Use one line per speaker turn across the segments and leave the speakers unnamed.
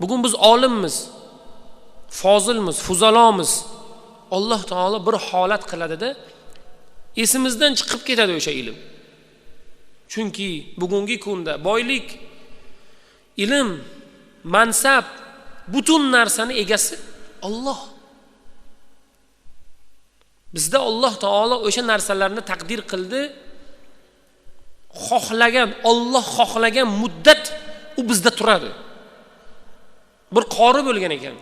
bugun biz olimmiz fozilmiz fuzalomiz. Alloh taolo bir holat qiladida esimizdan chiqib ketadi o'sha ilm. Chunki bugungi kunda boylik ilm mansab butun narsani egasi olloh bizda olloh taolo o'sha narsalarni taqdir qildi. Xohlagan olloh xohlagan muddat u bizda turadi. Bir qori bo'lgan ekan.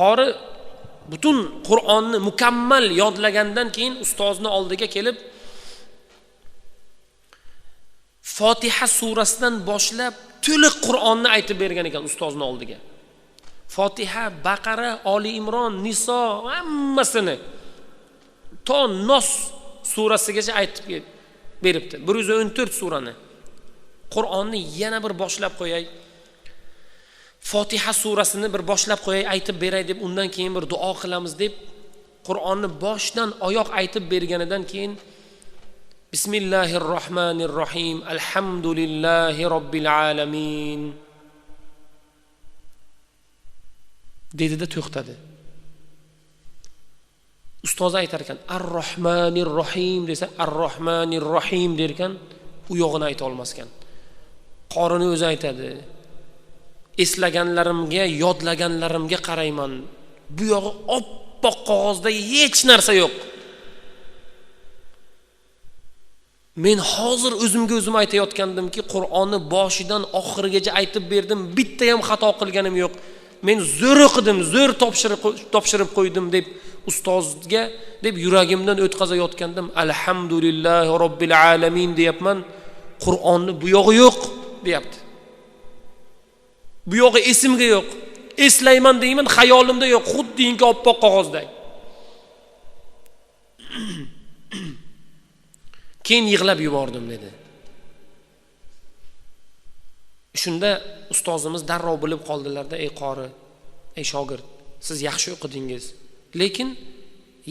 Qori butun qur'onni mukammal yodlagandan keyin ustozni oldiga kelib fotiha surasidan boshlab to'liq qur'onni aytib bergan ekan ustozni oldiga. Fotiha baqara oli imron niso hammasini to nos surasigacha aytib beribdi. Bir yuz o'n to'rt surani. Qur'onni yana bir boshlab qo'yay. Fotiha surasini bir boshlab qo'yay aytib beray deb undan keyin bir duo qilamiz deb qur'onni boshdan oyoq aytib berganidan keyin bismillahi rohmanir rohim alhamdulillahi robbil alamin. Dedida to'xtadi. Ustozi aytar ekan ar rohmanir rohim desa ar rohmanir rohim der ekan u yog'ini ayta olmas ekan qorini o'zi aytadi eslaganlarimga yodlaganlarimga qarayman. Bu yog'i oppoq qog'ozda hech narsa yo'q. Men hozir o'zimga o'zim aytayotgandimki qur'onni boshidan oxirigacha aytib berdim bitta ham xato qilganim yo'q. Men zo'r o'qidim zo'r topshirib qo'ydim deb ustozga deb yuragimdan o'tkazayotgandim. Alhamdulillahi robbil alamin deyapman. Qur'onni bu yog'i yo'q deyapti. Bu yog'i esimga yo'q. Eslayman deyman xayolimda yo'q. Xuddinki oppoq qog'ozday. Keyin yig'lab yubordim dedi. Shunda ustozimiz darrov bilib qoldilarda ey qori ey shogird siz yaxshi o'qidingiz. Lekin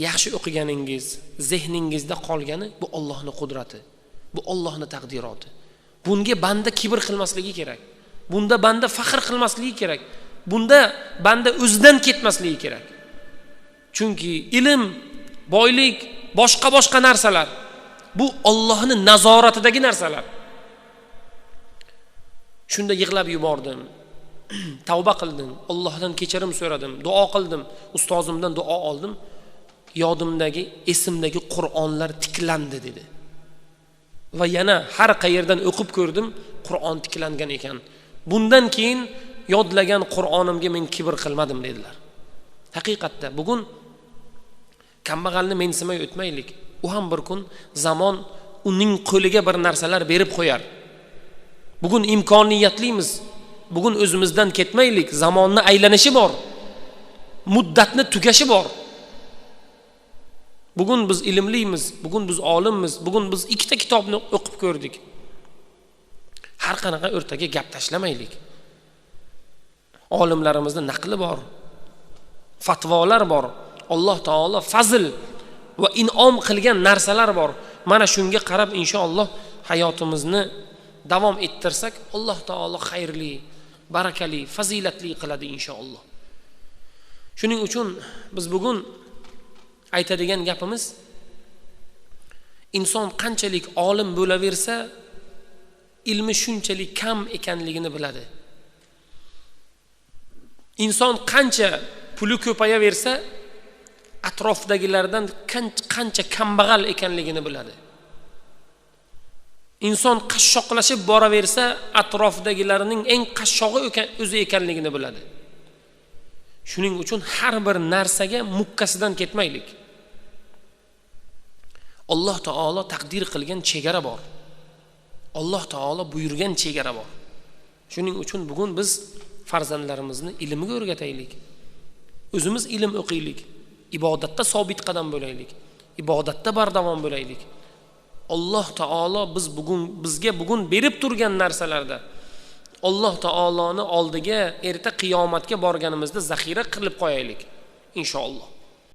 yaxshi o'qiganingiz zehningizda qolgani bu ollohni qudrati bu ollohni taqdiroti. Bunga banda kibr qilmasligi kerak. Bunda banda faxr qilmasligi kerak. Bunda banda o'zidan ketmasligi kerak. Chunki ilm boylik boshqa boshqa narsalar. Bu ollohni nazoratidagi narsalar. Shunda yig'lab yubordim tavba qildim. Allohdan kechirim so'radim. Duo qildim. Ustozimdan duo oldim. Yodimdagi esimdagi qur'onlar tiklandi dedi. Va yana har qayerdan o'qib ko'rdim qur'on tiklangan ekan. Bundan keyin yodlagan qur'onimga men kibr qilmadim dedilar. Haqiqatda bugun kambag'alni mensimay o'tmaylik. U ham bir kun zamon uning qo'liga bir narsalar berib qo'yar. Bugun imkoniyatlimiz. Bugun o'zimizdan ketmaylik. Zamonni aylanishi bor. Muddatni tugashi bor. Bugun biz ilmlimiz bugun biz olimmiz bugun biz ikkita kitobni o'qib ko'rdik. Har qanaqa o'rtaga gap tashlamaylik. Olimlarimizni naqli bor fatvolar bor alloh taolo fazl va inom qilgan narsalar bor. Mana shunga qarab inshaalloh hayotimizni davom ettirsak alloh taolo xayrli barakali fazilatli qiladi inshaalloh. Shuning uchun biz bugun aytadigan gapimiz inson qanchalik olim bo'laversa ilmi shunchalik kam ekanligini biladi. Inson qancha puli ko'payaversa atrofdagilardan qancha kambag'al ekanligini biladi. Inson qashshoqlashib boraversa atrofdagilarning eng qashshog'i o'zi ekanligini biladi. Shuning uchun har bir narsaga mukkasidan ketmaylik. Alloh taolo taqdir qilgan chegara bor. Alloh taolo buyurgan chegara bor. Shuning uchun bugun biz farzandlarimizni ilmga o'rgataylik. O'zimiz ilm o'qiylik. Ibodatda sobit qadam bo'laylik. Ibodatda bardavom bo'laylik. Alloh taolo biz bugun bizga bugun berib turgan narsalarda alloh taoloni oldiga erta qiyomatga borganimizda zaxira qilib qo'yaylik inshaalloh.